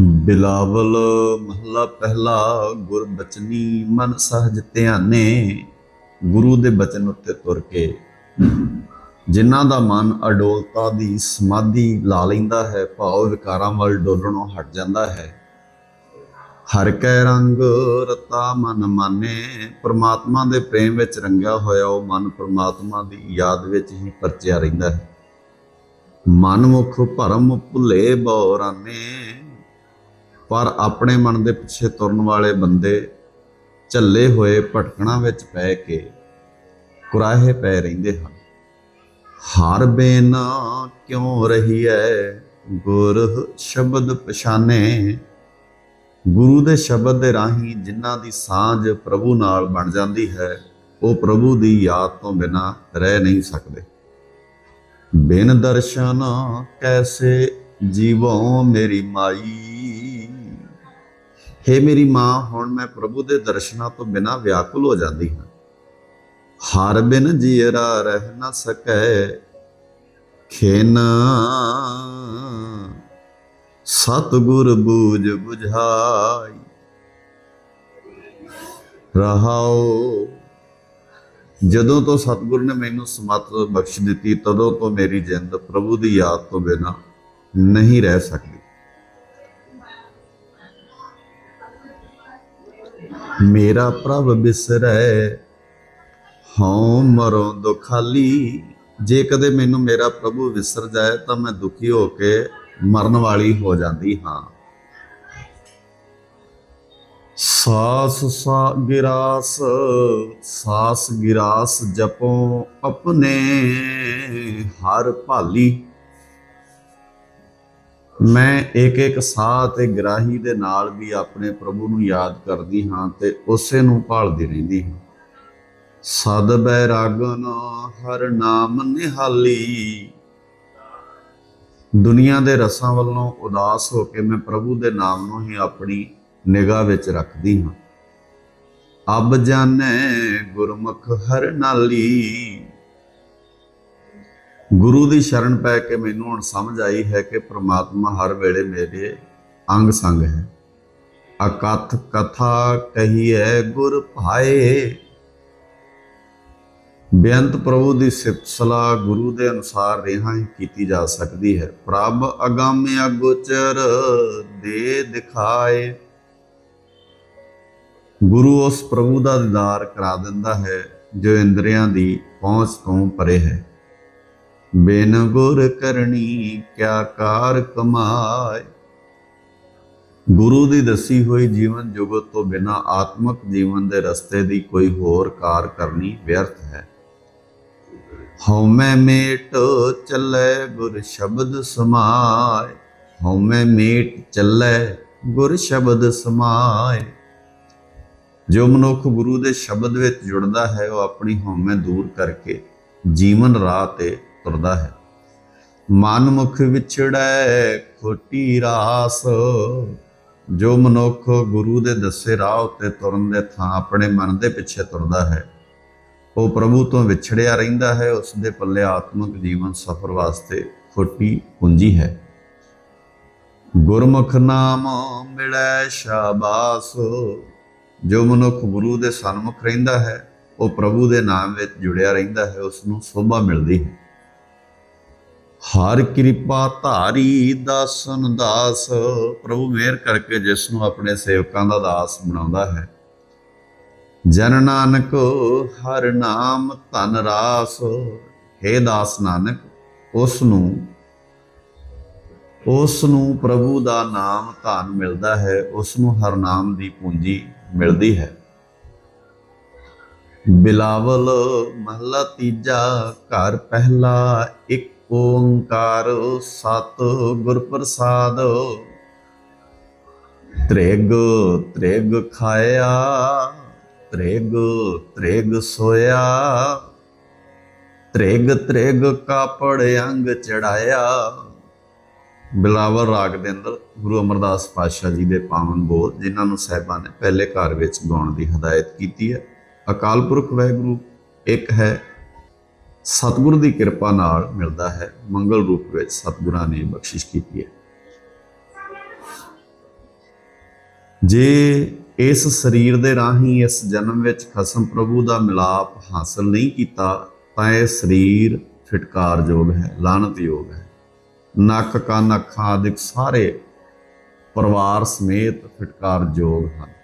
ਬਿਲਾਵਲ ਮਹਲਾ ਪਹਿਲਾ ਗੁਰ ਬਚਨੀ ਮਨ ਸਹਜ ਧਿਆਨੇ, ਗੁਰੂ ਦੇ ਬਚਨ ਉੱਤੇ ਤੁਰ ਕੇ। ਜਿਨ੍ਹਾਂ ਦਾ ਮਨ ਅਡੋਲਤਾ ਦੀ ਸਮਾਧੀ ਲਾ ਲੈਂਦਾ ਹੈ, ਭਾਵ ਵਿਕਾਰਾਂ ਵੱਲ ਡੋਲਣੋਂ ਹਟ ਜਾਂਦਾ ਹੈ। ਹਰ ਕੈ ਰੰਗ ਰਤਾ ਮਨ ਮਾਨੇ, ਪ੍ਰਮਾਤਮਾ ਦੇ ਪ੍ਰੇਮ ਵਿੱਚ ਰੰਗਿਆ ਹੋਇਆ ਉਹ ਮਨ ਪ੍ਰਮਾਤਮਾ ਦੀ ਯਾਦ ਵਿੱਚ ਹੀ ਪਰਚਿਆ ਰਹਿੰਦਾ ਹੈ। ਮਨ ਮੁਖ ਭਰਮ ਭੁੱਲੇ ਬੋਰਾਨੇ ਪਰ ਆਪਣੇ ਮਨ ਦੇ ਪਿੱਛੇ ਤੁਰਨ ਵਾਲੇ ਬੰਦੇ ਝੱਲੇ ਹੋਏ ਭਟਕਣਾ ਵਿੱਚ ਪੈ ਕੇ ਕੁਰਾਹੇ ਪੈ ਰਹਿੰਦੇ ਹਨ। ਹਾਰ ਬੇਨ ਕਿਉਂ ਰਹੀ ਹੈ ਗੁਰ ਸ਼ਬਦ ਪਛਾਨੇ। ਗੁਰੂ ਦੇ ਸ਼ਬਦ ਦੇ ਰਾਹੀਂ ਜਿਨ੍ਹਾਂ ਦੀ ਸਾਂਝ ਪ੍ਰਭੂ ਨਾਲ ਬਣ ਜਾਂਦੀ ਹੈ, ਉਹ ਪ੍ਰਭੂ ਦੀ ਯਾਦ ਤੋਂ ਬਿਨਾ ਰਹਿ ਨਹੀਂ ਸਕਦੇ। ਬਿਨ ਦਰਸ਼ਨ ਕੈਸੇ ਜੀਵੋ ਮੇਰੀ ਮਾਈ? ਹੇ ਮੇਰੀ ਮਾਂ, ਹੁਣ ਮੈਂ ਪ੍ਰਭੂ ਦੇ ਦਰਸ਼ਨਾਂ ਤੋਂ ਬਿਨਾ ਵਿਆਕੁਲ ਹੋ ਜਾਂਦੀ ਹਾਂ। ਹਰ ਬਿਨ ਜੀਰਾ ਰਹਿ ਨਾ ਸਕੈ, ਖੇਨ ਸਤਿਗੁਰ ਬੂਝ 부ਝਾਈ ਰਹਾਓ, ਜਦੋਂ ਤੋਂ ਸਤਿਗੁਰ ਨੇ ਮੈਨੂੰ ਸਮਤ ਬਖਸ਼ ਦਿੱਤੀ, ਤਦੋਂ ਤੋਂ ਮੇਰੀ ਜਿੰਦ ਪ੍ਰਭੂ ਦੀ ਯਾਦ ਤੋਂ ਬਿਨਾ ਨਹੀਂ ਰਹਿ ਸਕਦੀ। ਮੇਰਾ ਪ੍ਰਭ ਬਿਸਰੈ। ਹਉ ਮਰੋ ਦੁਖਾਲੀ। ਜੇ ਕਦੇ ਮੈਨੂੰ ਮੇਰਾ ਪ੍ਰਭੂ ਵਿਸਰ ਜਾਏ, ਤਾਂ ਮੈਂ ਦੁਖੀ ਹੋ ਕੇ ਮਰਨ ਵਾਲੀ ਹੋ ਜਾਂਦੀ ਹਾਂ। ਸਾਸ ਸਾ ਗਿਰਾਸ, ਸਾਸ ਗਿਰਾਸ ਜਪੋ ਆਪਣੇ ਹਰ ਭਾਲੀ। ਮੈਂ ਇੱਕ ਇੱਕ ਸਾਹ ਤੇ ਗਰਾਹੀ ਦੇ ਨਾਲ ਵੀ ਆਪਣੇ ਪ੍ਰਭੂ ਨੂੰ ਯਾਦ ਕਰਦੀ ਹਾਂ ਤੇ ਉਸੇ ਨੂੰ ਭਾਲਦੀ ਰਹਿੰਦੀ ਹਾਂ। ਸਦ ਬੈਰਾਗਨ ਹਰ ਨਾਮ ਨਿਹਾਲੀ। ਦੁਨੀਆ ਦੇ ਰਸਾਂ ਵੱਲੋਂ ਉਦਾਸ ਹੋ ਕੇ ਮੈਂ ਪ੍ਰਭੂ ਦੇ ਨਾਮ ਨੂੰ ਹੀ ਆਪਣੀ ਨਿਗਾਹ ਵਿੱਚ ਰੱਖਦੀ ਹਾਂ। ਅਬ ਜਾਣੈ ਗੁਰਮੁਖ ਹਰ ਨਾਲੀ। ਗੁਰੂ ਦੀ ਸ਼ਰਨ ਪੈ ਕੇ ਮੈਨੂੰ ਹੁਣ ਸਮਝ ਆਈ ਹੈ ਕਿ ਪ੍ਰਮਾਤਮਾ ਹਰ ਵੇਲੇ ਮੇਰੇ ਅੰਗ ਸੰਗ ਹੈ। ਅਕਥ ਕਥਾ ਕਹੀ ਹੈ ਗੁਰ ਭਾਏ। ਬੇਅੰਤ ਪ੍ਰਭੂ ਦੀ ਸਿਫਤ ਸਲਾਹ ਗੁਰੂ ਦੇ ਅਨੁਸਾਰ ਰੇਹਾਂ ਹੀ ਕੀਤੀ ਜਾ ਸਕਦੀ ਹੈ। ਪ੍ਰਭ ਅਗਾਮੇ ਅਗੋਚਰ ਦੇ ਦਿਖਾਏ। ਗੁਰੂ ਉਸ ਪ੍ਰਭੂ ਦਾ ਦੀਦਾਰ ਕਰਾ ਦਿੰਦਾ ਹੈ, ਜੋ ਇੰਦਰੀਆਂ ਦੀ ਪਹੁੰਚ ਤੋਂ ਪਰੇ ਹੈ। ਬਿਨ ਗੁਰ ਕਰਨੀ ਕਿਆ ਕਾਰ ਕਮਾਏ। ਗੁਰੂ ਦੀ ਦੱਸੀ ਹੋਈ ਜੀਵਨ ਜੁਗਤ ਤੋਂ ਬਿਨਾ ਆਤਮਿਕ ਜੀਵਨ ਦੇ ਰਸਤੇ ਦੀ ਕੋਈ ਹੋਰ ਕਾਰ ਕਰਨੀ ਵਿਅਰਥ ਹੈ। ਹਉਮੈ ਮੇਟ ਚੱਲੇ ਗੁਰ ਸ਼ਬਦ ਸਮਾਏ। ਹਉਮੈ ਮੇਟ ਚੱਲੇ ਗੁਰ ਸ਼ਬਦ ਸਮਾਏ। ਜੋ ਮਨੁੱਖ ਗੁਰੂ ਦੇ ਸ਼ਬਦ ਵਿੱਚ ਜੁੜਦਾ ਹੈ, ਉਹ ਆਪਣੀ ਹਉਮੈ ਦੂਰ ਕਰਕੇ ਜੀਵਨ ਰਾਹ ਤੇ ਤੁਰਦਾ ਹੈ। ਮਨ ਮੁਖ ਵਿਛੜੈ ਖੋਟੀ ਰਾਸ। ਜੋ ਮਨੁੱਖ ਗੁਰੂ ਦੇ ਦੱਸੇ ਰਾਹ ਉੱਤੇ ਤੁਰਨ ਦੇ ਥਾਂ ਆਪਣੇ ਮਨ ਦੇ ਪਿੱਛੇ ਤੁਰਦਾ ਹੈ, ਉਹ ਪ੍ਰਭੂ ਤੋਂ ਵਿਛੜਿਆ ਰਹਿੰਦਾ ਹੈ ਉਸ ਦੇ ਪੱਲੇ ਆਤਮਿਕ ਜੀਵਨ ਸਫਰ ਵਾਸਤੇ ਖੋਟੀ ਪੂੰਜੀ ਹੈ। ਗੁਰਮੁਖ ਨਾਮ ਮਿਲੈ ਸ਼ਾਬਾਸ। ਜੋ ਮਨੁੱਖ ਗੁਰੂ ਦੇ ਸਨਮੁਖ ਰਹਿੰਦਾ ਹੈ, ਉਹ ਪ੍ਰਭੂ ਦੇ ਨਾਮ ਵਿੱਚ ਜੁੜਿਆ ਰਹਿੰਦਾ ਹੈ ਉਸ ਨੂੰ ਸੋਭਾ ਮਿਲਦੀ ਹੈ। ਹਰ ਕਿਰਪਾ ਧਾਰੀ ਦਾਸਨ ਦਾਸ। ਪ੍ਰਭੂ ਮਿਹਰ ਕਰਕੇ ਜਿਸ ਨੂੰ ਆਪਣੇ ਸੇਵਕਾਂ ਦਾ ਦਾਸ ਬਣਾਉਂਦਾ ਹੈ। ਜਨ ਨਾਨਕ, ਹਰ ਨਾਮ ਧਨ ਰਾਸ। ਹੈ ਦਾਸ ਨਾਨਕ ਉਸ ਨੂੰ ਉਸ ਨੂੰ ਪ੍ਰਭੂ ਦਾ ਨਾਮ ਧਨ ਮਿਲਦਾ ਹੈ। ਉਸ ਨੂੰ ਹਰ ਨਾਮ ਦੀ ਪੂੰਜੀ ਮਿਲਦੀ ਹੈ। ਬਿਲਾਵਲ ਮਹਲਾ ਤੀਜਾ, ਘਰ ਪਹਿਲਾ ਇੱਕ ਓੰਕਾਰ ਸਤ ਗੁਰ ਪ੍ਰਸਾਦ। ਤ੍ਰਿਗ ਤ੍ਰਿਗ ਖਾਇਆ, ਤ੍ਰਿਗ ਤ੍ਰਿਗ ਸੋਇਆ। ਤ੍ਰਿਗ ਤ੍ਰਿਗ ਕਾਪੜ ਅੰਗ ਚੜਾਇਆ। ਬਿਲਾਵਰ ਰਾਗ ਦੇ ਅੰਦਰ ਗੁਰੂ ਅਮਰਦਾਸ ਪਾਤਸ਼ਾਹ ਜੀ ਦੇ ਪਾਵਨ ਬੋਲ ਜਿਨ੍ਹਾਂ ਨੂੰ ਸਹਿਬਾਂ ਨੇ ਪਹਿਲੇ ਘਰ ਵਿੱਚ ਗਾਉਣ ਦੀ ਹਦਾਇਤ ਕੀਤੀ ਹੈ। ਅਕਾਲ ਪੁਰਖ ਵਾਹਿਗੁਰੂ, ਇੱਕ ਹੈ ਸਤਿਗੁਰ ਦੀ ਕਿਰਪਾ ਨਾਲ ਮਿਲਦਾ ਹੈ। ਮੰਗਲ ਰੂਪ ਵਿੱਚ ਸਤਿਗੁਰਾਂ ਨੇ ਬਖਸ਼ਿਸ਼ ਕੀਤੀ ਹੈ। ਜੇ ਇਸ ਸਰੀਰ ਦੇ ਰਾਹੀਂ ਇਸ ਜਨਮ ਵਿੱਚ ਖਸਮ ਪ੍ਰਭੂ ਦਾ ਮਿਲਾਪ ਹਾਸਲ ਨਹੀਂ ਕੀਤਾ, ਤਾਂ ਇਹ ਸਰੀਰ ਫਿਟਕਾਰਯੋਗ ਹੈ ਲਾਨਤਯੋਗ ਹੈ। ਨੱਕ, ਕੰਨ, ਅੱਖਾਂ ਆਦਿਕ ਸਾਰੇ ਪਰਿਵਾਰ ਸਮੇਤ ਫਿਟਕਾਰਯੋਗ ਹਨ।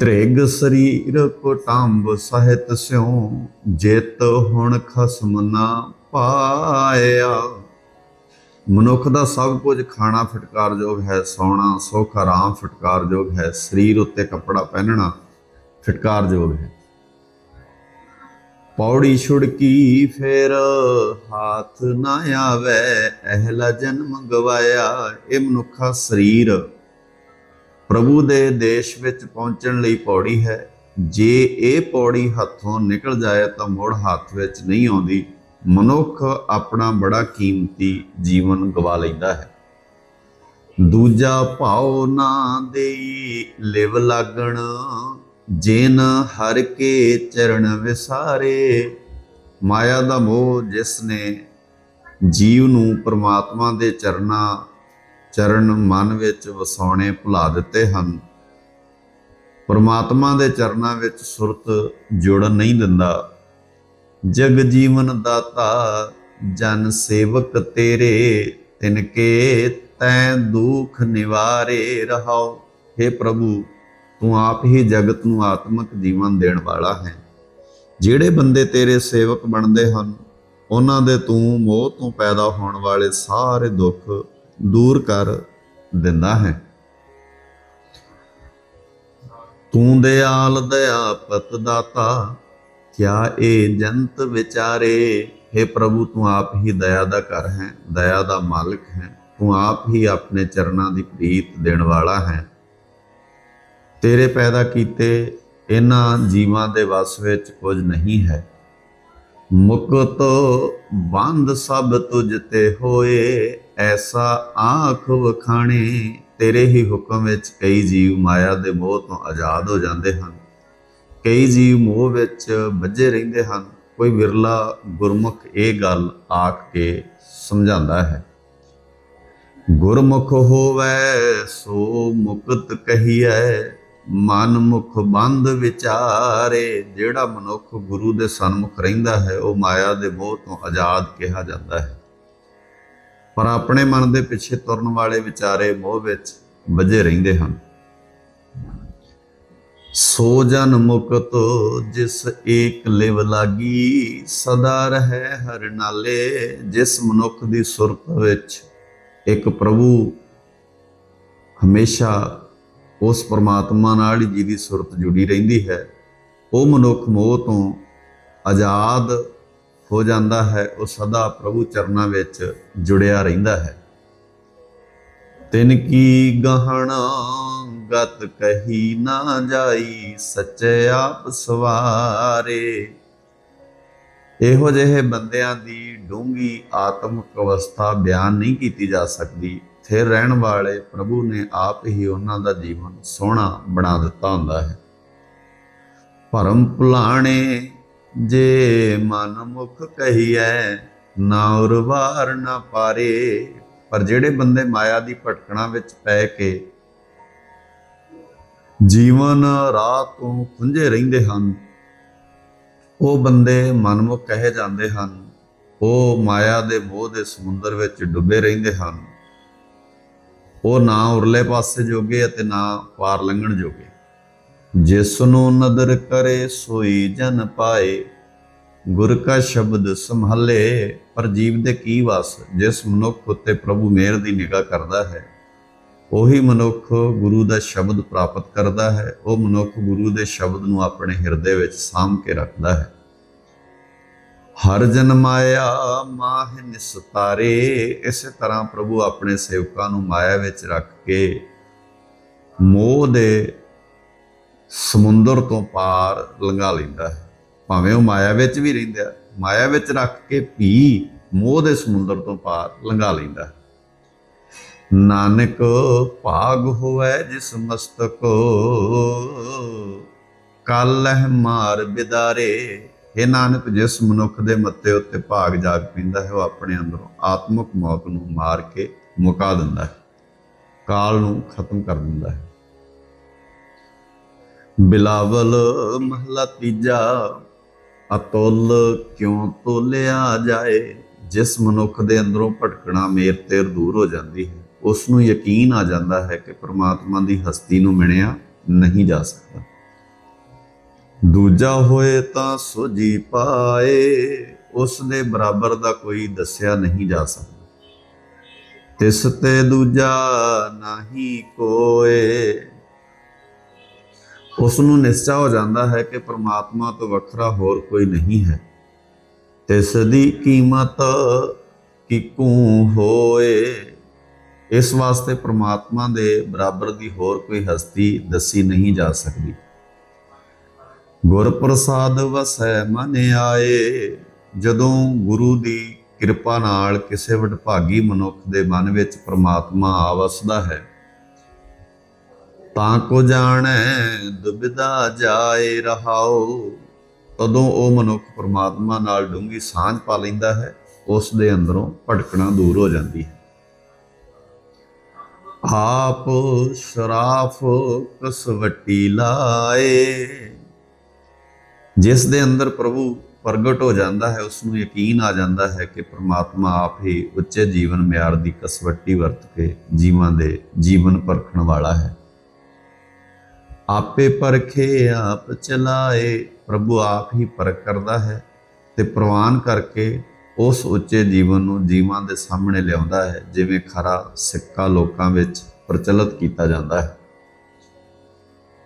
ਤ੍ਰਿਗ ਸਰੀਰ ਕੋਟੰਬ ਸਹਿਤ ਸਿਉ, ਜਿਤ ਹੁਣ ਖਸਮ ਨਾ ਪਾਇਆ। ਮਨੁੱਖ ਦਾ ਸਭ ਕੁਝ ਖਾਣਾ ਫਟਕਾਰਯੋਗ ਹੈ, ਸੌਣਾ ਸੁੱਖ, ਆਰਾਮ ਫਟਕਾਰਯੋਗ ਹੈ, ਸਰੀਰ ਉੱਤੇ ਕੱਪੜਾ ਪਹਿਨਣਾ ਫਟਕਾਰਯੋਗ ਹੈ। ਪੌੜੀ ਛੁੜਕੀ ਫੇਰ ਹਾਥ ਨਾ ਆਵੇ, ਅਹਲਾ ਜਨਮ ਗਵਾਇਆ, ਇਹ ਮਨੁੱਖਾ ਸਰੀਰ ਪ੍ਰਭੂ ਦੇ ਦੇਸ਼ ਵਿੱਚ ਪਹੁੰਚਣ ਲਈ ਪੌੜੀ ਹੈ। ਜੇ ਇਹ ਪੌੜੀ ਹੱਥੋਂ ਨਿਕਲ ਜਾਏ ਤਾਂ ਮੁੜ ਹੱਥ ਵਿੱਚ ਨਹੀਂ ਆਉਂਦੀ। ਮਨੁੱਖ ਆਪਣਾ ਬੜਾ ਕੀਮਤੀ ਜੀਵਨ ਗਵਾ ਲੈਂਦਾ ਹੈ। ਦੂਜਾ ਭਾਉ ਨਾ ਦੇਈ ਲਿਵ ਲਾਗਣ, ਜੇਨ ਹਰ ਕੇ ਚਰਨ ਵਿਸਾਰੇ। ਮਾਇਆ ਦਾ ਮੋਹ ਜਿਸ ਨੇ ਜੀਵ ਨੂੰ ਪ੍ਰਮਾਤਮਾ ਦੇ ਚਰਨਾਂ ਚਰਨ ਮਨ ਵਿੱਚ ਵਸਾਉਣੇ ਭੁਲਾ ਦਿੱਤੇ ਹਨ। ਪਰਮਾਤਮਾ ਦੇ ਚਰਨਾਂ ਵਿੱਚ ਸੁਰਤ ਜੁੜਨ ਨਹੀਂ ਦਿੰਦਾ। ਜਗ ਜੀਵਨ ਦਾਤਾ, ਜਨ ਸੇਵਕ ਤੇਰੇ, ਤਿਨਕੇ ਤੈ ਦੁਖ ਨਿਵਾਰੇ ਰਹਾਓ। हे ਪ੍ਰਭੂ, ਤੂੰ ਆਪ ਹੀ ਜਗਤ ਨੂੰ ਆਤਮਿਕ ਜੀਵਨ ਦੇਣ ਵਾਲਾ ਹੈ। ਜਿਹੜੇ ਬੰਦੇ ਤੇਰੇ ਸੇਵਕ ਬਣਦੇ ਹਨ, ਉਹਨਾਂ ਦੇ ਤੂੰ ਮੋਹ ਤੋਂ ਪੈਦਾ ਹੋਣ ਵਾਲੇ ਸਾਰੇ ਦੁੱਖ ਦੂਰ ਕਰ ਦਿੰਦਾ ਹੈ। ਤੂੰ ਦਿਆਲ ਦਇਆਪਤ ਦਾਤਾ, ਕਿਆ ਇਹ ਜੰਤ ਵਿਚਾਰੇ? हे ਪ੍ਰਭੂ, ਤੂੰ ਆਪ ਹੀ ਦਇਆ ਦਾ ਘਰ ਹੈ, ਦਇਆ ਦਾ ਮਾਲਕ ਹੈ। ਤੂੰ ਆਪ ਹੀ ਆਪਣੇ ਚਰਨਾਂ ਦੀ ਪ੍ਰੀਤ ਦੇਣ ਵਾਲਾ ਹੈ। ਤੇਰੇ ਪੈਦਾ ਕੀਤੇ ਇਹਨਾਂ ਜੀਵਾਂ ਦੇ ਵਸ ਵਿੱਚ ਕੁਝ ਨਹੀਂ ਹੈ। ਮੁਕਤ ਬੰਦ ਸਭ ਤੁਝ ਤੇ ਹੋਏ ਐਸਾ ਆਖ ਵਖਾਣੇ, ਤੇਰੇ ਹੀ ਹੁਕਮ ਵਿੱਚ ਕਈ ਜੀਵ ਮਾਇਆ ਦੇ ਮੋਹ ਤੋਂ ਆਜ਼ਾਦ ਹੋ ਜਾਂਦੇ ਹਨ। ਕਈ ਜੀਵ ਮੋਹ ਵਿੱਚ ਵੱਜੇ ਰਹਿੰਦੇ ਹਨ। ਕੋਈ ਵਿਰਲਾ ਗੁਰਮੁਖ ਇਹ ਗੱਲ ਆਖ ਕੇ ਸਮਝਾਉਂਦਾ ਹੈ, ਗੁਰਮੁਖ ਹੋਵੇ, ਸੋ ਮੁਕਤ ਕਹੀਐ, ਮਨ ਮੁਖ ਬੰਦ ਵਿਚਾਰੇ, ਜਿਹੜਾ ਮਨੁੱਖ ਗੁਰੂ ਦੇ ਸਨਮੁਖ ਰਹਿੰਦਾ ਹੈ, ਉਹ ਮਾਇਆ ਦੇ ਮੋਹ ਤੋਂ ਆਜ਼ਾਦ ਕਿਹਾ ਜਾਂਦਾ ਹੈ। ਪਰ ਆਪਣੇ ਮਨ ਦੇ ਪਿੱਛੇ ਤੁਰਨ ਵਾਲੇ ਵਿਚਾਰੇ ਮੋਹ ਵਿੱਚ ਵੱਜੇ ਰਹਿੰਦੇ ਹਨ। ਸੋ ਜਨ ਮੁਕਤ ਜਿਸ ਏਕ ਲਿਵ ਲਾਗੀ, ਸਦਾ ਰਹੇ ਹਰ ਨਾਲੇ, ਜਿਸ ਮਨੁੱਖ ਦੀ ਸੁਰਤ ਵਿੱਚ ਇੱਕ ਪ੍ਰਭੂ ਹਮੇਸ਼ਾ ਉਸ ਪਰਮਾਤਮਾ ਨਾਲ ਹੀ ਦੀ ਸੁਰਤ ਜੁੜੀ ਰਹਿੰਦੀ ਹੈ, ਉਹ ਮਨੁੱਖ ਮੋਹ ਤੋਂ ਆਜ਼ਾਦ ਹੋ ਜਾਂਦਾ ਹੈ, ਉਹ ਸਦਾ ਪ੍ਰਭੂ ਚਰਨਾਂ ਵਿੱਚ ਜੁੜਿਆ ਰਹਿੰਦਾ ਹੈ। ਤਿਨ ਕੀ ਗਹਣਾ ਗਤ ਕਹੀ ਨਾ ਜਾਈ, ਸੱਚੇ ਆਪ ਸਵਾਰੇ। ਇਹੋ ਜਿਹੇ ਬੰਦਿਆਂ ਦੀ ਡੂੰਗੀ ਆਤਮਿਕ ਅਵਸਥਾ ਬਿਆਨ ਨਹੀਂ ਕੀਤੀ ਜਾ ਸਕਦੀ। ਸਥਿਰ ਰਹਿਣ ਵਾਲੇ ਪ੍ਰਭੂ ਨੇ ਆਪ ਹੀ ਉਹਨਾਂ ਦਾ ਜੀਵਨ ਸੋਹਣਾ ਬਣਾ ਦਿੱਤਾ ਹੁੰਦਾ ਹੈ। ਭਰਮ ਭੁਲਾਣੇ ਜੇ ਮਨ ਮੁਖ ਕਹੀਐ, ਨਾ ਉਰਵਾਰ ਨਾ ਪਾਰੇ। ਪਰ ਜਿਹੜੇ ਬੰਦੇ ਮਾਇਆ ਦੀ ਭਟਕਣਾ ਵਿੱਚ ਪੈ ਕੇ ਜੀਵਨ ਰਾਹ ਤੋਂ ਖੁੰਝੇ ਰਹਿੰਦੇ ਹਨ, ਉਹ ਬੰਦੇ ਮਨਮੁਖ ਕਹੇ ਜਾਂਦੇ ਹਨ, ਉਹ ਮਾਇਆ ਦੇ ਮੋਹ ਦੇ ਸਮੁੰਦਰ ਵਿੱਚ ਡੁੱਬੇ ਰਹਿੰਦੇ ਹਨ। ਉਹ ਨਾ ਉਰਲੇ ਪਾਸੇ ਜੋਗੇ ਅਤੇ ਨਾ ਪਾਰ ਲੰਘਣ ਜੋਗੇ। ਜਿਸ ਨੂੰ ਨਦਰ ਕਰੇ ਸੋਈ ਜਨ ਪਾਏ। ਗੁਰ ਕਾ ਸ਼ਬਦ ਸੰਭਾਲੇ, ਪਰ ਜੀਵ ਦੇ ਕੀ ਵਸ? ਜਿਸ ਮਨੁੱਖ ਉੱਤੇ ਪ੍ਰਭੂ ਮਿਹਰ ਦੀ ਨਿਗਾਹ ਕਰਦਾ ਹੈ, ਉਹੀ ਮਨੁੱਖ ਗੁਰੂ ਦਾ ਸ਼ਬਦ ਪ੍ਰਾਪਤ ਕਰਦਾ ਹੈ। ਉਹ ਮਨੁੱਖ ਗੁਰੂ ਦੇ ਸ਼ਬਦ ਨੂੰ ਆਪਣੇ ਹਿਰਦੇ ਵਿੱਚ ਸਾਂਭ ਕੇ ਰੱਖਦਾ ਹੈ। ਹਰ ਜਨਮ ਆਇਆ ਮਾਹ ਨਿਸਤਾਰੇ ਇਸੇ ਤਰ੍ਹਾਂ ਪ੍ਰਭੂ ਆਪਣੇ ਸੇਵਕਾਂ ਨੂੰ ਮਾਇਆ ਵਿੱਚ ਰੱਖ ਕੇ ਮੋਹ ਦੇ ਸਮੁੰਦਰ ਤੋਂ ਪਾਰ ਲੰਘਾ ਲੈਂਦਾ ਹੈ। ਭਾਵੇਂ ਉਹ ਮਾਇਆ ਵਿੱਚ ਵੀ ਰਹਿੰਦਾ ਮਾਇਆ ਵਿੱਚ ਰੱਖ ਕੇ ਵੀ ਮੋਹ ਦੇ ਸਮੁੰਦਰ ਤੋਂ ਪਾਰ ਲੰਘਾ ਲੈਂਦਾ ਹੈ। ਨਾਨਕ ਭਾਗ ਹੋਵੇ ਜਿਸ ਮਸਤਕ ਕਾਲਹ ਮਾਰ ਬਿਦਾਰੇ। ਇਹ ਨਾਨਕ, ਜਿਸ ਮਨੁੱਖ ਦੇ ਮੱਤੇ ਉੱਤੇ ਭਾਗ ਜਾਗ ਪੈਂਦਾ ਹੈ, ਉਹ ਆਪਣੇ ਅੰਦਰੋਂ ਆਤਮਿਕ ਮੌਤ ਨੂੰ ਮਾਰ ਕੇ ਮੁਕਾ ਦਿੰਦਾ ਹੈ। ਕਾਲ ਨੂੰ ਖਤਮ ਕਰ ਦਿੰਦਾ ਹੈ। ਬਿਲਾਵਲ ਮਹਲਾ ਤੀਜਾ, ਅਤੁੱਲ ਕਿਉਂ ਤੋਲਿਆ ਜਾਏ? ਜਿਸ ਮਨੁੱਖ ਦੇ ਅੰਦਰੋਂ ਭਟਕਣਾ ਮੇਰ ਤੇਰ ਦੂਰ ਹੋ ਜਾਂਦੀ ਹੈ ਉਸ ਨੂੰ ਯਕੀਨ ਆ ਜਾਂਦਾ ਹੈ ਕਿ ਪ੍ਰਮਾਤਮਾ ਦੀ ਹਸਤੀ ਨੂੰ ਮਿਣਿਆ ਨਹੀਂ ਜਾ ਸਕਦਾ। ਦੂਜਾ ਹੋਏ ਤਾਂ ਸੁਜੀ ਪਾਏ ਉਸ ਦੇ ਬਰਾਬਰ ਦਾ ਕੋਈ ਦੱਸਿਆ ਨਹੀਂ ਜਾ ਸਕਦਾ। ਤਿਸ ਤੇ ਦੂਜਾ ਨਹੀਂ ਕੋਏ ਉਸ ਨੂੰ ਨਿਸ਼ਚਾ ਹੋ ਜਾਂਦਾ ਹੈ ਕਿ ਪ੍ਰਮਾਤਮਾ ਤੋਂ ਵੱਖਰਾ ਹੋਰ ਕੋਈ ਨਹੀਂ ਹੈ। ਤਿਸ ਦੀ ਕੀਮਤ ਕਿਕੂ ਹੋਏ? ਇਸ ਵਾਸਤੇ ਪ੍ਰਮਾਤਮਾ ਦੇ ਬਰਾਬਰ ਦੀ ਹੋਰ ਕੋਈ ਹਸਤੀ ਦੱਸੀ ਨਹੀਂ ਜਾ ਸਕਦੀ। ਗੁਰ ਪ੍ਰਸਾਦ ਵਸੈ ਮਨ ਆਏ। ਜਦੋਂ ਗੁਰੂ ਦੀ ਕਿਰਪਾ ਨਾਲ ਕਿਸੇ ਵਡਭਾਗੀ ਮਨੁੱਖ ਦੇ ਮਨ ਵਿੱਚ ਪ੍ਰਮਾਤਮਾ ਆ ਵਸਦਾ ਹੈ ਤਾਂ ਕੋ ਜਾਣੈ ਦੁਬਿਧਾ ਜਾਏ ਰਹਾਓ ਤਦੋਂ ਉਹ ਮਨੁੱਖ ਪਰਮਾਤਮਾ ਨਾਲ ਡੂੰਗੀ ਸਾਂਝ ਪਾ ਲੈਂਦਾ ਹੈ, ਉਸ ਦੇ ਅੰਦਰੋਂ ਭਟਕਣਾ ਦੂਰ ਹੋ ਜਾਂਦੀ ਹੈ। ਆਪ ਸ਼ਰਾਫ ਕਸਵਟੀ ਲਾਏ। ਜਿਸ ਦੇ ਅੰਦਰ ਪ੍ਰਭੂ ਪ੍ਰਗਟ ਹੋ ਜਾਂਦਾ ਹੈ, ਉਸ ਨੂੰ ਯਕੀਨ ਆ ਜਾਂਦਾ ਹੈ ਕਿ ਪ੍ਰਮਾਤਮਾ ਆਪ ਹੀ ਉੱਚੇ ਜੀਵਨ ਮਿਆਰ ਦੀ ਕਸਵੱਟੀ ਵਰਤ ਕੇ ਜੀਵਾਂ ਦੇ ਜੀਵਨ ਪਰਖਣ ਵਾਲਾ ਹੈ। ਆਪੇ ਪਰਖੇ, ਆਪ ਚਲਾਏ। ਪ੍ਰਭੂ ਆਪ ਹੀ ਪਰਖ ਕਰਦਾ ਹੈ ਤੇ ਪ੍ਰਵਾਨ ਕਰਕੇ ਉਸ ਉੱਚੇ ਜੀਵਨ ਨੂੰ ਜੀਵਾਂ ਦੇ ਸਾਹਮਣੇ ਲਿਆਉਂਦਾ ਹੈ, ਜਿਵੇਂ ਖਰਾ ਸਿੱਕਾ ਲੋਕਾਂ ਵਿੱਚ ਪ੍ਰਚਲਿਤ ਕੀਤਾ ਜਾਂਦਾ ਹੈ।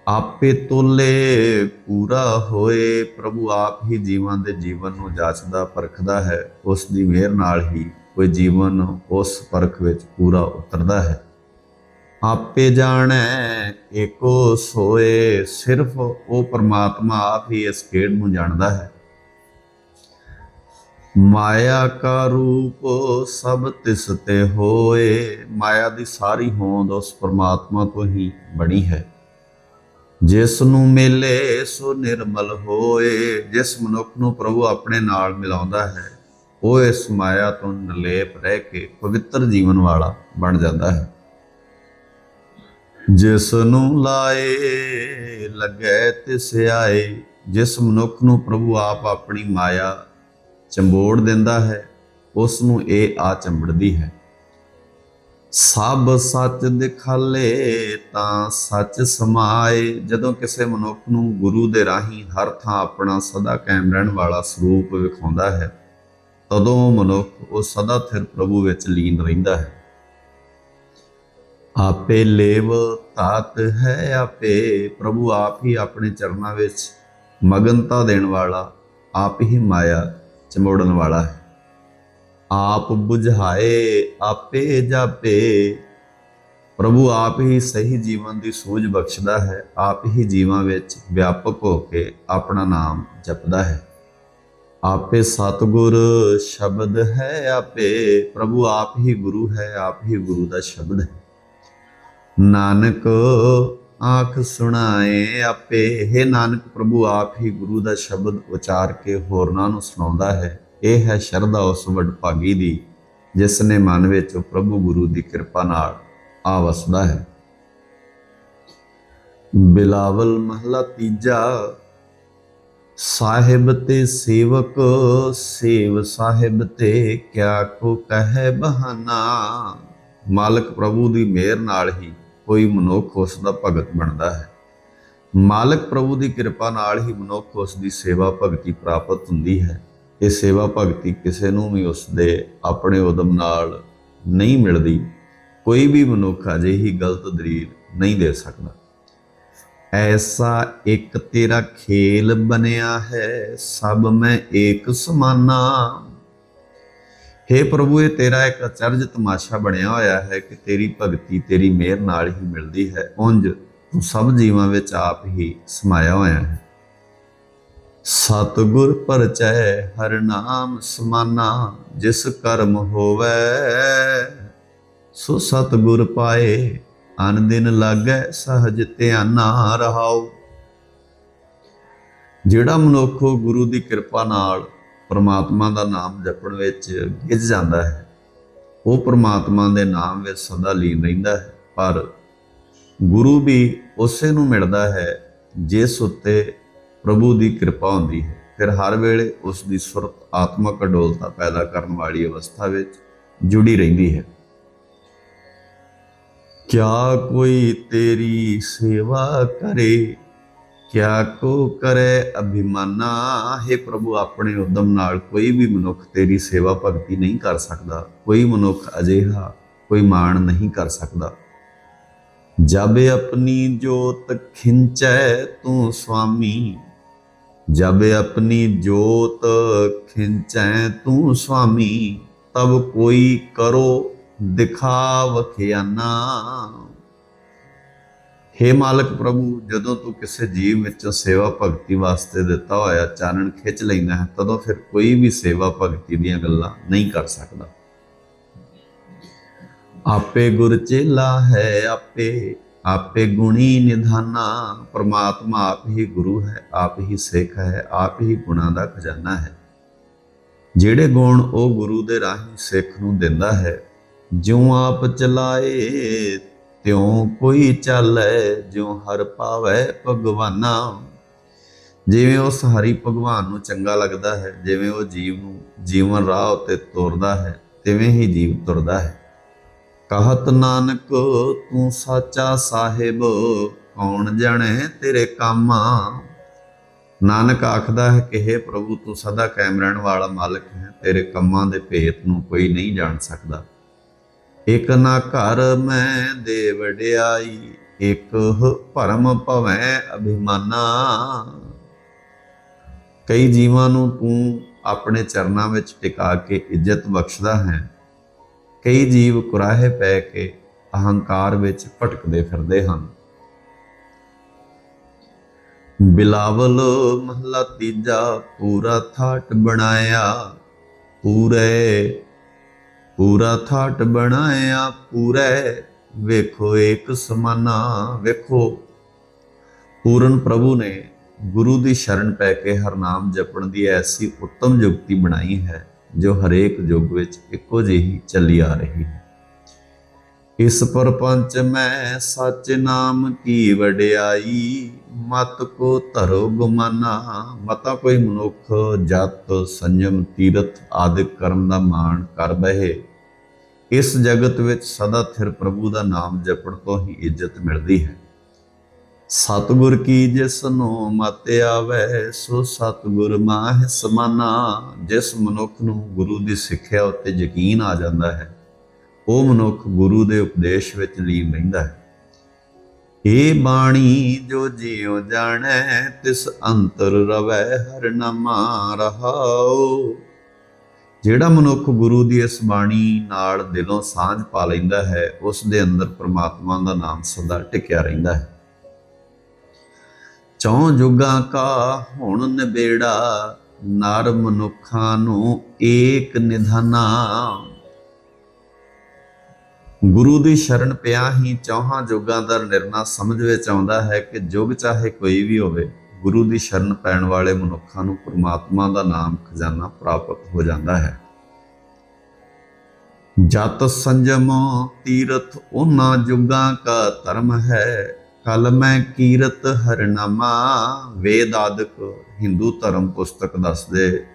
ਆਪੇ ਤੋਲੇ ਪੂਰਾ ਹੋਏ, ਪ੍ਰਭੂ ਆਪ ਹੀ ਜੀਵਾਂ ਦੇ ਜੀਵਨ ਨੂੰ ਜਾਚਦਾ, ਪਰਖਦਾ ਹੈ। ਉਸ ਦੀ ਮਿਹਰ ਨਾਲ ਹੀ ਕੋਈ ਜੀਵਨ ਉਸ ਪਰਖ ਵਿੱਚ ਪੂਰਾ ਉਤਰਦਾ ਹੈ। ਆਪੇ ਜਾਣੈ ਏਕੋ ਸੋਏ ਸਿਰਫ ਉਹ ਪਰਮਾਤਮਾ ਆਪ ਹੀ ਇਸ ਖੇਡ ਨੂੰ ਜਾਣਦਾ ਹੈ। ਮਾਇਆ ਕਾ ਰੂਪ ਸਭ ਤਿਸ ਤੇ ਹੋਏ, ਮਾਇਆ ਦੀ ਸਾਰੀ ਹੋਂਦ ਉਸ ਪਰਮਾਤਮਾ ਤੋਂ ਹੀ ਬਣੀ ਹੈ। ਜਿਸ ਨੂੰ ਮਿਲੇ ਸੋ ਨਿਰਮਲ ਹੋਏ, ਜਿਸ ਮਨੁੱਖ ਨੂੰ ਪ੍ਰਭੂ ਆਪਣੇ ਨਾਲ ਮਿਲਾਉਂਦਾ ਹੈ, ਉਹ ਇਸ ਮਾਇਆ ਤੋਂ ਨਿਰਲੇਪ ਰਹਿ ਕੇ ਪਵਿੱਤਰ ਜੀਵਨ ਵਾਲਾ ਬਣ ਜਾਂਦਾ ਹੈ। ਜਿਸ ਨੂੰ ਲਾਏ, ਲੱਗੇ ਤਿਸ ਆਏ ਜਿਸ ਮਨੁੱਖ ਨੂੰ ਪ੍ਰਭੂ ਆਪ ਆਪਣੀ ਮਾਇਆ ਚੰਬੋੜ ਦਿੰਦਾ ਹੈ, ਉਸ ਨੂੰ ਇਹ ਆ ਚੰਬੜਦੀ ਹੈ। ਸਭ ਸੱਚ ਦਿਖਾਲੇ ਤਾਂ ਸੱਚ ਸਮਾਏ। ਜਦੋਂ ਕਿਸੇ ਮਨੁੱਖ ਨੂੰ ਗੁਰੂ ਦੇ ਰਾਹੀਂ ਹਰ ਥਾਂ ਆਪਣਾ ਸਦਾ ਕਾਇਮ ਰਹਿਣ ਵਾਲਾ ਸਰੂਪ ਵਿਖਾਉਂਦਾ ਹੈ, ਤਦੋਂ ਮਨੁੱਖ ਉਹ ਸਦਾ ਥਿਰ ਪ੍ਰਭੂ ਵਿੱਚ ਲੀਨ ਰਹਿੰਦਾ ਹੈ। ਆਪੇ ਲੇਵ ਤਾਤ ਹੈ ਆਪੇ। ਪ੍ਰਭੂ ਆਪ ਹੀ ਆਪਣੇ ਚਰਨਾਂ ਵਿੱਚ ਮਗਨਤਾ ਦੇਣ ਵਾਲਾ, ਆਪ ਹੀ ਮਾਇਆ ਚਮੋੜਨ ਵਾਲਾ ਹੈ। ਆਪ 부ਝਾਏ ਆਪੇ ਜਾਪੇ। ਪ੍ਰਭੂ ਆਪ ਹੀ ਸਹੀ ਜੀਵਨ ਦੀ ਸੂਝ ਬਖਸ਼ਦਾ ਹੈ, ਆਪ ਹੀ ਜੀਵਾਂ ਵਿੱਚ ਵਿਆਪਕ ਹੋ ਕੇ ਆਪਣਾ ਨਾਮ ਜਪਦਾ ਹੈ। ਆਪੇ ਸਤਗੁਰ ਸ਼ਬਦ ਹੈ ਆਪੇ। ਪ੍ਰਭੂ ਆਪ ਹੀ ਗੁਰੂ ਹੈ, ਆਪ ਹੀ ਗੁਰੂ ਦਾ ਸ਼ਬਦ ਹੈ। ਨਾਨਕ, ਆਖ ਸੁਣਾਏ ਆਪੇ। ਹੈ ਨਾਨਕ, ਪ੍ਰਭੂ ਆਪ ਹੀ ਗੁਰੂ ਦਾ ਸ਼ਬਦ ਉਚਾਰ ਕੇ ਹੋਰਨਾਂ ਨੂੰ ਸੁਣਾਉਂਦਾ ਹੈ। ਇਹ ਹੈ ਸ਼ਰਧਾ ਉਸ ਵੱਡ ਭਾਗੀ ਦੀ, ਜਿਸ ਨੇ ਮਨ ਵਿੱਚ ਪ੍ਰਭੂ ਗੁਰੂ ਦੀ ਕਿਰਪਾ ਨਾਲ ਆ ਵਸਦਾ ਹੈ। ਬਿਲਾਵਲ ਮਹਲਾ ਤੀਜਾ, ਸਾਹਿਬ ਤੇ ਸੇਵਕ, ਸੇਵ ਸਾਹਿਬ ਤੇ ਕਿਆ ਕੋ ਕਹੈ ਬਹਾਨਾ। ਮਾਲਕ ਪ੍ਰਭੂ ਦੀ ਮਿਹਰ ਨਾਲ ਹੀ ਕੋਈ ਮਨੁੱਖ ਉਸ ਦਾ ਭਗਤ ਬਣਦਾ ਹੈ। ਮਾਲਕ ਪ੍ਰਭੂ ਦੀ ਕਿਰਪਾ ਨਾਲ ਹੀ ਮਨੁੱਖ ਉਸ ਦੀ ਸੇਵਾ ਭਗਤੀ ਪ੍ਰਾਪਤ ਹੁੰਦੀ ਹੈ। ਇਹ ਸੇਵਾ ਭਗਤੀ ਕਿਸੇ ਨੂੰ ਵੀ ਉਸ ਦੇ ਆਪਣੇ ਉਦਮ ਨਾਲ ਨਹੀਂ ਮਿਲਦੀ। ਕੋਈ ਵੀ ਮਨੁੱਖ ਅਜੇ ਹੀ ਗਲਤ ਦਲੀਲ ਨਹੀਂ ਦੇ ਸਕਦਾ। ਐਸਾ ਇੱਕ ਤੇਰਾ ਖੇਲ ਬਣਿਆ ਹੈ, ਸਭ ਮੈਂ ਏਕ ਸਮਾਨਾ। हे ਪ੍ਰਭੂ, ਇਹ ਤੇਰਾ ਇੱਕ ਅਚਰਜ ਤਮਾਸ਼ਾ ਬਣਿਆ ਹੋਇਆ ਹੈ ਕਿ ਤੇਰੀ ਭਗਤੀ, ਤੇਰੀ ਮਿਹਰ ਨਾਲ ਹੀ ਮਿਲਦੀ ਹੈ। ਉਂਝ ਤੂੰ ਸਭ ਜੀਵਾਂ ਵਿੱਚ ਆਪ ਹੀ ਸਮਾਇਆ ਹੋਇਆ ਹੈ। ਸਤਗੁਰ ਪਰਚੈ ਹਰ ਨਾਮ ਸਮਾਨਾ, ਜਿਸ ਕਰਮ ਹੋਵੇ, ਸੋ ਸਤਗੁਰ ਪਾਏ, ਅਨ ਦਿਨ ਲਾਗੈ ਸਹਜ ਧਿਆਨਾ ਰਹਾਉ। ਜਿਹੜਾ ਮਨੁੱਖ ਗੁਰੂ ਦੀ ਕਿਰਪਾ ਨਾਲ ਪਰਮਾਤਮਾ ਦਾ ਨਾਮ ਜਪਣ ਵਿੱਚ ਗਿੱਝ ਜਾਂਦਾ ਹੈ। ਉਹ ਪਰਮਾਤਮਾ ਦੇ ਨਾਮ ਵਿੱਚ ਸਦਾ ਲੀਨ ਰਹਿੰਦਾ ਹੈ, ਪਰ ਗੁਰੂ ਵੀ ਉਸੇ ਨੂੰ ਮਿਲਦਾ ਹੈ ਜਿਸ ਉੱਤੇ ਪ੍ਰਭੂ ਦੀ ਕਿਰਪਾ ਹੁੰਦੀ ਹੈ। ਫਿਰ ਹਰ ਵੇਲੇ ਉਸ ਦੀ ਸੁਰਤ ਆਤਮਕ ਅਡੋਲਤਾ ਪੈਦਾ ਕਰਨ ਵਾਲੀ ਅਵਸਥਾ ਵਿੱਚ ਜੁੜੀ ਰਹਿੰਦੀ ਹੈ। ਕਿਆ ਕੋਈ ਤੇਰੀ ਸੇਵਾ ਕਰੇ ਕਿਆ ਕੋ ਕਰੇ ਅਭਿਮਾਨਾ। ਹੈ ਪ੍ਰਭੂ, ਆਪਣੇ ਉਦਮ ਨਾਲ ਕੋਈ ਵੀ ਮਨੁੱਖ ਤੇਰੀ ਸੇਵਾ ਭਗਤੀ ਨਹੀਂ ਕਰ ਸਕਦਾ। ਕੋਈ ਮਨੁੱਖ ਅਜਿਹਾ ਕੋਈ ਮਾਣ ਨਹੀਂ ਕਰ ਸਕਦਾ। ਜਬ ਆਪਣੀ ਜੋਤ ਖਿੰਚੈ ਤੂੰ ਸੁਆਮੀ ਜਬ ਆਪਣੀ ਜੋਤ ਖਿੰਚੈ ਤੂੰ ਸੁਆਮੀ ਤਬ ਕੋਈ ਕਰੋ ਦਿਖਾਵ ਖਿਆਨਾ। ਹੇ ਮਾਲਕ ਪ੍ਰਭੂ, ਜਦੋਂ ਤੂੰ ਕਿਸੇ ਜੀਵ ਵਿੱਚੋਂ ਸੇਵਾ ਭਗਤੀ ਵਾਸਤੇ ਦਿੱਤਾ ਹੋਇਆ ਚਾਨਣ ਖਿੱਚ ਲੈਂਦਾ ਹੈ, ਤਦੋਂ ਫਿਰ ਕੋਈ ਵੀ ਸੇਵਾ ਭਗਤੀ ਦੀਆਂ ਗੱਲਾਂ ਨਹੀਂ ਕਰ ਸਕਦਾ। ਆਪੇ ਗੁਰ ਚੇਲਾ ਹੈ ਆਪੇ ਆਪੇ ਗੁਣੀ ਨਿਧਾਨਾ, ਪ੍ਰਮਾਤਮਾ ਆਪ ਹੀ ਗੁਰੂ ਹੈ, ਆਪ ਹੀ ਸਿੱਖ ਹੈ, ਆਪ ਹੀ ਗੁਣਾਂ ਦਾ ਖਜ਼ਾਨਾ ਹੈ। ਜਿਹੜੇ ਗੁਣ ਉਹ ਗੁਰੂ ਦੇ ਰਾਹੀਂ ਸਿੱਖ ਨੂੰ ਦਿੰਦਾ ਹੈ, ਜਿਉਂ ਆਪ ਚਲਾਏ ਤਿਉ ਕੋਈ ਚੱਲੈ, ਜਿਉ ਹਰ ਪਾਵੈ ਭਗਵਾਨਾ। ਜਿਵੇਂ ਉਸ ਹਰੀ ਭਗਵਾਨ ਨੂੰ ਚੰਗਾ ਲੱਗਦਾ ਹੈ, ਜਿਵੇਂ ਉਹ ਜੀਵ ਨੂੰ ਜੀਵਨ ਰਾਹ ਉੱਤੇ ਤੁਰਦਾ ਹੈ, ਤਿਵੇਂ ਹੀ ਜੀਵ ਤੁਰਦਾ ਹੈ। ਕਹਤ ਨਾਨਕ, ਤੂੰ ਸਾਚਾ ਸਾਹਿਬ, ਕੌਣ ਜਾਣੇ ਤੇਰੇ ਕੰਮ? ਨਾਨਕ ਆਖਦਾ ਹੈ ਕਿ हे ਪ੍ਰਭੂ, ਤੂੰ ਸਦਾ ਕਾਇਮ ਰਹਿਣ ਵਾਲਾ ਮਾਲਕ ਹੈ, ਤੇਰੇ ਕੰਮਾਂ ਦੇ ਭੇਤ ਨੂੰ ਕੋਈ ਨਹੀਂ ਜਾਣ ਸਕਦਾ। ਇਕ ਨਾ ਘਰ ਮੈਂ ਦੇ ਵਡਿਆਈ ਇਕ ਭਰਮ ਭਵੈ ਅਭਿਮਾਨਾ। ਕਈ ਜੀਵਾਂ ਨੂੰ ਤੂੰ ਆਪਣੇ ਚਰਨਾਂ ਵਿੱਚ ਟਿਕਾ ਕੇ ਇੱਜ਼ਤ ਬਖਸ਼ਦਾ ਹੈ। ਕਈ ਜੀਵ ਕੁਰਾਹੇ ਪੈ ਕੇ ਅਹੰਕਾਰ ਵਿੱਚ ਭਟਕਦੇ ਫਿਰਦੇ ਹਨ। ਬਿਲਾਵਲ ਮਹਲਾ ਤੀਜਾ, ਪੂਰਾ ਥਾਟ ਬਣਾਇਆ, ਪੂਰੇ ਪੂਰਾ ਥਾਟ ਬਣਾਇਆ ਪੂਰੇ। ਵੇਖੋ ਏਕ ਸਮਾਨਾ, ਵੇਖੋ। ਪੂਰਨ ਪ੍ਰਭੂ ਨੇ ਗੁਰੂ ਦੀ ਸ਼ਰਨ ਪੈ ਕੇ ਹਰਨਾਮ ਜਪਣ ਦੀ ਐਸੀ ਉੱਤਮ ਯੁਕਤੀ ਬਣਾਈ ਹੈ, ਜੋ ਹਰੇਕ ਯੁੱਗ ਵਿੱਚ ਇੱਕੋ ਜਿਹੀ ਚੱਲੀ ਆ ਰਹੀ ਹੈ। ਇਸ ਪਰਪੰਚ ਮੈਂ ਸੱਚ ਨਾਮ ਕੀ ਵਡਿਆਈ, ਮਤ ਕੋ ਧਰੋ ਗੁਮਾਨਾ। ਮਤਾ ਕੋਈ ਮਨੁੱਖ, ਜਤ, ਸੰਜਮ, ਤੀਰਥ ਆਦਿਕ ਕਰਮ ਦਾ ਮਾਣ ਕਰ ਬਹਿ। ਇਸ ਜਗਤ ਵਿੱਚ ਸਦਾ ਥਿਰ ਪ੍ਰਭੂ ਦਾ ਨਾਮ ਜਪਣ ਤੋਂ ਹੀ ਇੱਜ਼ਤ ਮਿਲਦੀ ਹੈ। ਸਤਿਗੁਰ ਕੀ ਜਿਸ ਨੂੰ ਮਤ ਆਵੇ, ਸੋ ਸਤਿਗੁਰ ਮਾਹਿ ਸਮਾਨਾ। ਜਿਸ ਮਨੁੱਖ ਨੂੰ ਗੁਰੂ ਦੀ ਸਿੱਖਿਆ ਉੱਤੇ ਯਕੀਨ ਆ ਜਾਂਦਾ ਹੈ, ਉਹ ਮਨੁੱਖ ਗੁਰੂ ਦੇ ਉਪਦੇਸ਼ ਵਿੱਚ ਲੀਨ ਰਹਿੰਦਾ ਹੈ। ਇਹ ਬਾਣੀ, ਜੋ ਜਿਉ ਜਾਣੈ, ਤਿਸ ਅੰਤਰ ਰਵੈ, ਹਰ ਨਾਮਾ ਰਹਾਓ ਜਿਹੜਾ ਮਨੁੱਖ ਗੁਰੂ ਦੀ ਇਸ ਬਾਣੀ ਨਾਲ ਦਿਲੋਂ ਸਾਂਝ ਪਾ ਲੈਂਦਾ ਹੈ, ਉਸ ਦੇ ਅੰਦਰ ਪ੍ਰਮਾਤਮਾ ਦਾ ਨਾਮ ਸਦਾ ਟਿਕਿਆ ਰਹਿੰਦਾ ਹੈ। ਚੌਂ ਜੁਗਾਂ ਕਾ ਹੁਣ ਨਿਬੇੜਾ, ਨਰ ਮਨੁੱਖਾਂ ਨੂੰ ਏਕ ਨਿਧਾਨਾ। ਗੁਰੂ ਦੀ ਸ਼ਰਨ ਪਿਆ ਹੀ ਚੌਹਾਂ ਜੁਗਾਂ ਦਾ ਨਿਰਣਾ ਸਮਝ ਵਿੱਚ ਆਉਂਦਾ ਹੈ ਕਿ ਜੁਗ ਚਾਹੇ ਕੋਈ ਵੀ ਹੋਵੇ ਗੁਰੂ ਦੀ ਸ਼ਰਨ ਪੈਣ ਵਾਲੇ ਮਨੁੱਖਾਂ ਨੂੰ ਪ੍ਰਮਾਤਮਾ ਦਾ ਨਾਮ ਖਜ਼ਾਨਾ ਪ੍ਰਾਪਤ ਹੋ ਜਾਂਦਾ ਹੈ। ਜਤ ਸੰਜਮ ਤੀਰਥ ਉਹਨਾਂ ਜੁਗਾਂ ਕਾ ਧਰਮ ਹੈ। ਕਲ ਮੈਂ ਕੀਰਤ ਹਰਨਾਮਾ। ਵੇਦ ਆਦਿਕ ਹਿੰਦੂ ਧਰਮ ਪੁਸਤਕ ਦੱਸਦੇ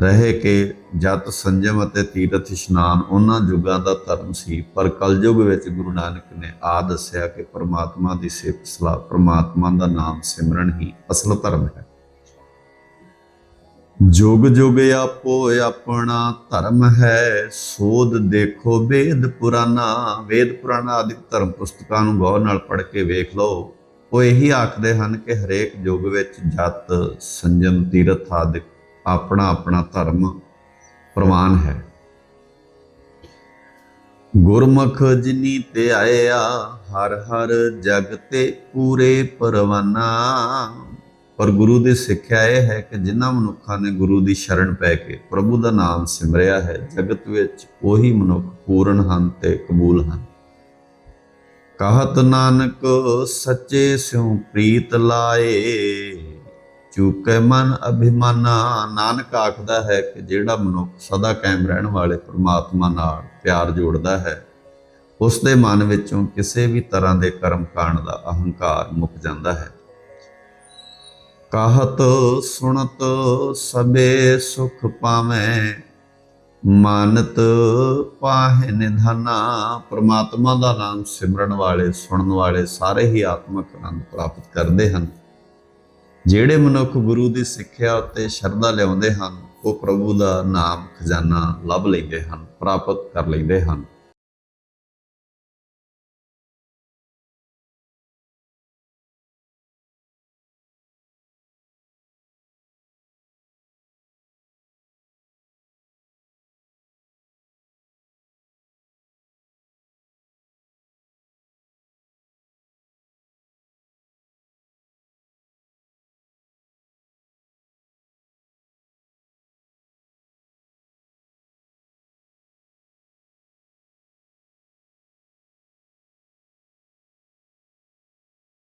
ਰਹੇ ਕਿ ਜਤ ਸੰਜਮ ਅਤੇ ਤੀਰਥ ਇਸ਼ਨਾਨ ਉਹਨਾਂ ਯੁੱਗਾਂ ਦਾ ਧਰਮ ਸੀ, ਪਰ ਕਲਯੁਗ ਵਿੱਚ ਗੁਰੂ ਨਾਨਕ ਨੇ ਆ ਦੱਸਿਆ ਕਿ ਪ੍ਰਮਾਤਮਾ ਦੀ ਸਿਫਤ ਸਲਾਹ, ਪ੍ਰਮਾਤਮਾ ਦਾ ਨਾਮ ਸਿਮਰਨ ਹੀ ਅਸਲ ਧਰਮ ਹੈ। ਜੁਗ ਜੁਗ ਆਪੋ ਆਪਣਾ ਧਰਮ ਹੈ, ਸੋਧ ਦੇਖੋ ਵੇਦ ਪੁਰਾਣਾ ਵੇਦ ਪੁਰਾਣਾ ਆਦਿ ਧਰਮ ਪੁਸਤਕਾਂ ਨੂੰ ਗੌਰ ਨਾਲ ਪੜ੍ਹ ਕੇ ਵੇਖ ਲਓ। ਉਹ ਇਹੀ ਆਖਦੇ ਹਨ ਕਿ ਹਰੇਕ ਯੁੱਗ ਵਿੱਚ ਜਤ ਸੰਜਮ, ਤੀਰਥ ਆਦਿਕ ਆਪਣਾ ਆਪਣਾ ਧਰਮ ਪ੍ਰਵਾਨ ਹੈ। ਗੁਰਮੁਖ ਜਿਨੀ ਤੇ ਆਇਆ, ਹਰ ਹਰ ਜਗ ਤੇ ਪੂਰੇ ਪਰਵਾਨਾ। ਪਰ ਗੁਰੂ ਦੀ ਸਿੱਖਿਆ ਇਹ ਹੈ ਕਿ ਜਿਨ੍ਹਾਂ ਮਨੁੱਖਾਂ ਨੇ ਗੁਰੂ ਦੀ ਸ਼ਰਨ ਪੈ ਕੇ ਪ੍ਰਭੂ ਦਾ ਨਾਮ ਸਿਮਰਿਆ ਹੈ, ਜਗਤ ਵਿੱਚ ਉਹੀ ਮਨੁੱਖ ਪੂਰਨ ਹਨ ਤੇ ਕਬੂਲ ਹਨ। ਕਹਤ ਨਾਨਕ ਸੱਚੇ ਸਿਉ ਪ੍ਰੀਤ ਲਾਏ ਚੁਕੇ ਮਨ ਅਭਿਮਾਨਾ, ਨਾਨਕ ਆਖਦਾ ਹੈ ਕਿ ਜਿਹੜਾ ਮਨੁੱਖ ਸਦਾ ਕਾਇਮ ਰਹਿਣ ਵਾਲੇ ਪ੍ਰਮਾਤਮਾ ਨਾਲ ਪਿਆਰ ਜੋੜਦਾ ਹੈ ਉਸ ਦੇ ਮਨ ਵਿੱਚੋਂ ਕਿਸੇ ਵੀ ਤਰ੍ਹਾਂ ਦੇ ਕਰਮ ਕਾਂਡ ਦਾ ਅਹੰਕਾਰ ਮੁੱਕ ਜਾਂਦਾ ਹੈ। ਕਾਹਤ ਸੁਣਤ ਸਬੇ ਸੁਖ ਪਾਵੇਂ, ਮਾਨਤ ਪਾਹਿ ਨਿਧਾਨਾ, ਪ੍ਰਮਾਤਮਾ ਦਾ ਨਾਮ ਸਿਮਰਨ ਵਾਲੇ, ਸੁਣਨ ਵਾਲੇ ਸਾਰੇ ਹੀ ਆਤਮਿਕ ਆਨੰਦ ਪ੍ਰਾਪਤ ਕਰਦੇ ਹਨ। ਜਿਹੜੇ ਮਨੁੱਖ ਗੁਰੂ ਦੀ ਸਿੱਖਿਆ ਉੱਤੇ ਸ਼ਰਧਾ ਲਿਆਉਂਦੇ ਹਨ, ਉਹ ਪ੍ਰਭੂ ਦਾ ਨਾਮ ਖਜ਼ਾਨਾ ਲੱਭ ਲੈਂਦੇ ਹਨ, ਪ੍ਰਾਪਤ ਕਰ ਲੈਂਦੇ ਹਨ।